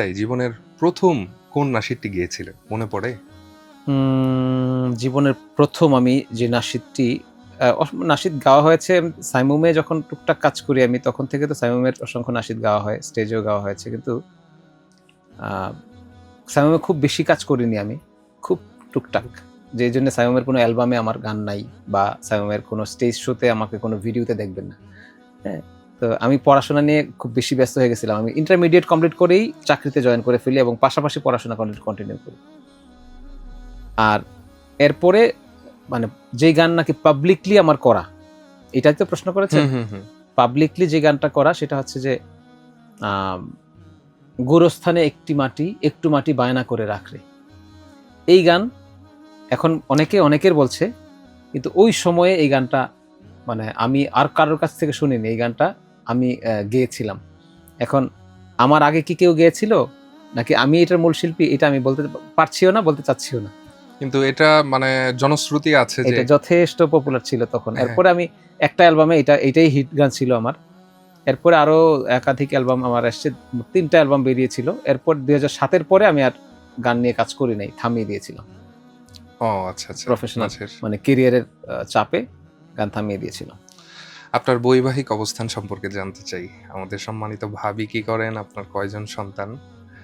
তাই জীবনের প্রথম কোন নাসিরটি গিয়েছিল? মনে পড়ে? জীবনের প্রথম আমি যে নাসিরটি নাসিদ গাওয়া হয়েছে সাইমুমে যখন টুকটাক কাজ করি আমি, তখন থেকে তো সাইমুমের অসংখ্য নাসিদ গাওয়া হয়, স্টেজেও গাওয়া হয়েছে। কিন্তু সাইমুমে খুব বেশি কাজ করিনি আমি, খুব টুকটাক। যে জন্য সাইমুমের কোনো অ্যালবামে আমার গান নাই বা সাইমুমের কোনো স্টেজ শোতে আমাকে কোনো ভিডিওতে দেখবেন না। হ্যাঁ তো আমি পড়াশোনা নিয়ে খুব বেশি ব্যস্ত হয়ে গেছিলাম। আমি ইন্টারমিডিয়েট কমপ্লিট করেই চাকরিতে জয়েন করে ফেলি এবং পাশাপাশি পড়াশোনা কন্টিনিউ করি। আর এরপরে মানে যেই গান নাকি পাবলিকলি আমার করা এটাই তো প্রশ্ন করেছে। পাবলিকলি যে গানটা করা সেটা হচ্ছে যে গোরস্থানে একটি মাটি একটু মাটি বায়না করে রাখরে। এই গান এখন অনেকে অনেকের বলছে কিন্তু ওই সময়ে এই গানটা মানে আমি আর কারোর কাছ থেকে শুনিনি। এই গানটা আমি গেয়েছিলাম। এখন আমার আগে কি কেউ গেয়েছিল? নাকি আমি এটার মূল শিল্পী? এটা আমি বলতে পারছিও না বলতে চাচ্ছিও না। কিন্তু এটা মানে জনশ্রুতি আছে যে এটা যথেষ্ট পপুলার ছিল তখন। হ্যাঁ। এরপরে আমি একটা অ্যালবামে এটা এটাই হিট গান ছিল আমার। এরপরে আরও একাধিক অ্যালবাম আমার আসছে তিনটা অ্যালবাম বেরিয়েছিল। এরপর দুই হাজার সাতের পরে আমি আর গান নিয়ে কাজ করি নাই থামিয়ে দিয়েছিলাম। ও আচ্ছা আচ্ছা। প্রফেশনাল মানে কেরিয়ারের চাপে গান থামিয়ে দিয়েছিলাম। আপনার বৈবাহিক অবস্থান সম্পর্কে জানতে চাই। আমাদের সম্মানিত ভাবি কি করেন? আপনার কয়জন সন্তান?